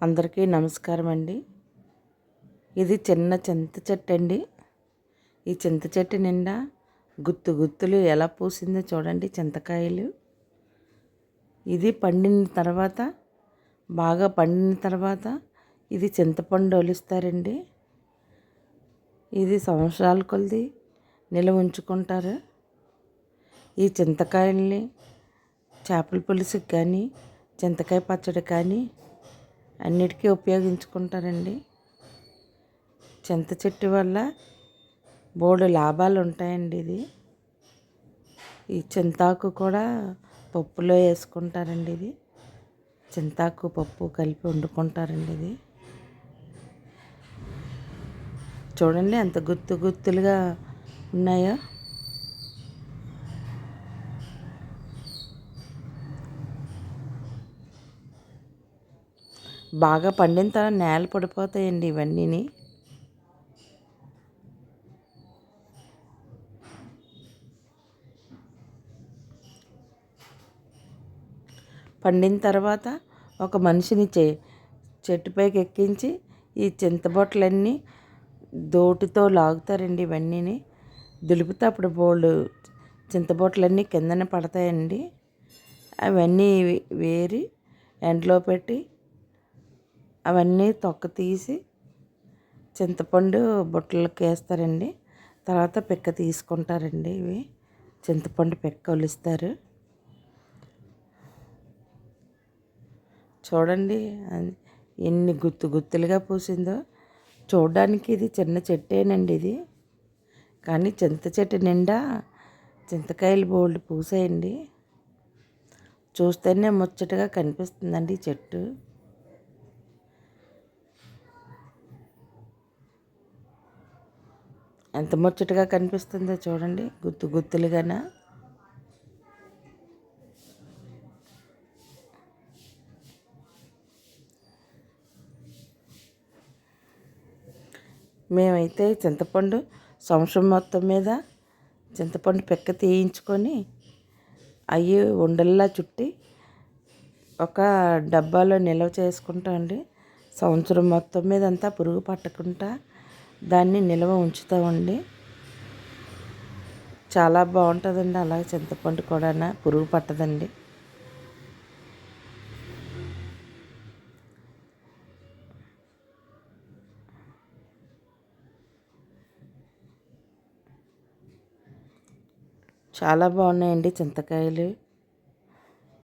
అందరికీ నమస్కారం అండి ఇది చిన్న చింత చెట్టు అండి ఈ చింత చెట్టు నిండా గుత్తు గుత్తులు ఎలా పూసిందో చూడండి చింతకాయలు. ఇది పండిన తర్వాత బాగా పండిన తర్వాత ఇది చింతపండు ఒలుస్తారండి. ఇది సంవత్సరాల కొలది నిల్వ ఉంచుకుంటారు. ఈ చింతకాయల్ని చేపల పులుసుకి కానీ చింతకాయ పచ్చడి కానీ అన్నిటికీ ఉపయోగించుకుంటారండి. చింత చెట్టు వల్ల బోడు లాభాలు ఉంటాయండి ఇది. ఈ చింతాకు కూడా పప్పులో వేసుకుంటారండి ఇది. చింతాకు పప్పు కలిపి వండుకుంటారండి ఇది. చూడండి ఎంత గుత్తు గుత్తులుగా ఉన్నాయో. బాగా పండిన తర్వాత నేల పడిపోతాయండి ఇవన్నీని. పండిన తర్వాత ఒక మనిషిని చే చెట్టుపైకి ఎక్కించి ఈ చింతబొట్టలన్నీ దోటితో లాగుతారండి ఇవన్నీని. దులుపుతే అప్పుడు బోళ్ళు చింతబొట్టలన్నీ కిందన పడతాయండి. అవన్నీ వేరి ఎండలో పెట్టి అవన్నీ తొక్క తీసి చింతపండు బుట్టలకి వేస్తారండి తర్వాత పిక్క తీసుకుంటారండి ఇవి. చింతపండు పిక్క ఒలుస్తారు. చూడండి ఎన్ని గుత్తు గుత్తులుగా పూసిందో. చూడడానికి ఇది చిన్న చెట్టేనండి ఇది. కానీ చింత చెట్టు నిండా చింతకాయలు బోల్డ్ పూసాయండి. చూస్తేనే ముచ్చటగా కనిపిస్తుందండి చెట్టు. ఎంత ముచ్చటగా కనిపిస్తుందో చూడండి. గుత్తు గుత్తులుగానా? మేమైతే చింతపండు సంవత్సరం మొత్తం మీద చింతపండు పెక్క తీయించుకొని అవి ఉండల్లా చుట్టి ఒక డబ్బాలో నిల్వ చేసుకుంటామండి సంవత్సరం మొత్తం మీద అంతా పురుగు పట్టకుండా దాన్ని నిల్వ ఉంచుతామండి చాలా బాగుంటుందండి అలాగే చింతపండు కూడా పురుగు పట్టదండి. చాలా బాగున్నాయండి చింతకాయలు.